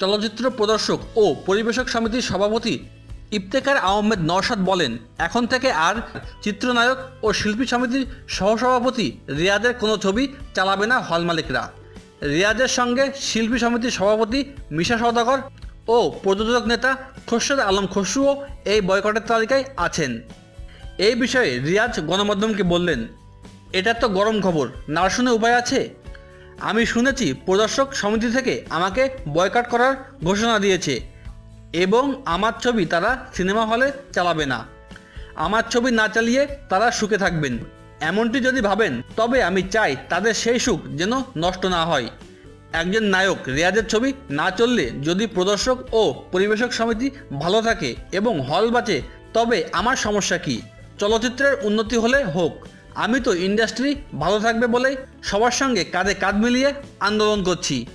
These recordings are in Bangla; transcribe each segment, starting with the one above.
চলচ্চিত্র প্রদর্শক ও পরিবেশক সমিতির সভাপতি ইফতেখার আহমেদ নওশাদ বলেন, এখন থেকে আর চিত্রনায়ক ও শিল্পী সমিতির সহসভাপতি রিয়াদের কোনো ছবি চালাবে না হল মালিকরা। রিয়াদের সঙ্গে শিল্পী সমিতির সভাপতি মিশা সওদাগর ও প্রযোজক নেতা খসরুল আলম খসরুও এই বয়কটের তালিকায় আছেন। এই বিষয়ে রিয়াজ গণমাধ্যমকে বললেন, এটা তো গরম খবর, না শুনে উপায় আছে? আমি শুনেছি প্রদর্শক সমিতি থেকে আমাকে বয়কাট করার ঘোষণা দিয়েছে এবং আমার ছবি তারা সিনেমা হলে চালাবে না। আমার ছবি না চালিয়ে তারা সুখে থাকবেন। এমনটি যদি ভাবেন, তবে আমি চাই তাদের সেই সুখ যেন নষ্ট না হয়। একজন নায়ক রেয়াজের ছবি না চললে যদি প্রদর্শক ও পরিবেশক সমিতি ভালো থাকে এবং হল বাঁচে, তবে আমার সমস্যা কি? চলচ্চিত্রের উন্নতি হলে হোক আমি তো ইন্ডাস্ট্রি ভালো থাকবে বলেই সবার সঙ্গে কাঁধে কাঁধ মিলিয়ে আন্দোলন করছি।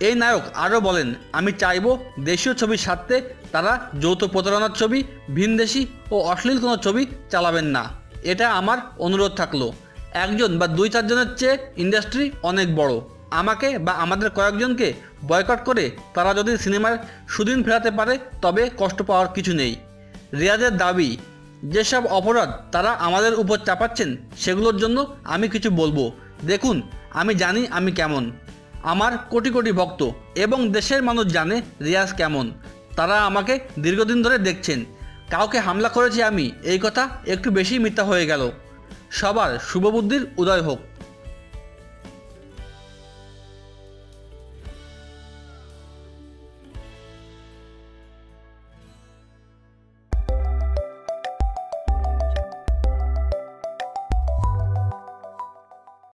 এই নায়ক আরও বলেন, আমি চাইব দেশীয় ছবির স্বার্থে তারা যৌথ প্রতারণার ছবি, ভিনদেশি ও অশ্লীল কোনো ছবি চালাবেন না। এটা আমার অনুরোধ থাকল। একজন বা দুই চারজনের চেয়ে ইন্ডাস্ট্রি অনেক বড়। আমাকে বা আমাদের কয়েকজনকে বয়কট করে তারা যদি সিনেমার সুদিন ফেরাতে পারে, তবে কষ্ট পাওয়ার কিছু নেই। রিয়াজের দাবি যেসব অপরাধ তারা আমাদের উপর চাপাচ্ছেন, সেগুলোর জন্য আমি কিছু বলব। দেখুন, আমি জানি আমি কেমন। আমার কোটি কোটি ভক্ত এবং দেশের মানুষ জানে রিয়াজ কেমন। তারা আমাকে দীর্ঘদিন ধরে দেখছেন। কাউকে হামলা করেছি আমি, এই কথা একটু বেশি মিথ্যা হয়ে গেল। সবার শুভবুদ্ধির উদয় হোক।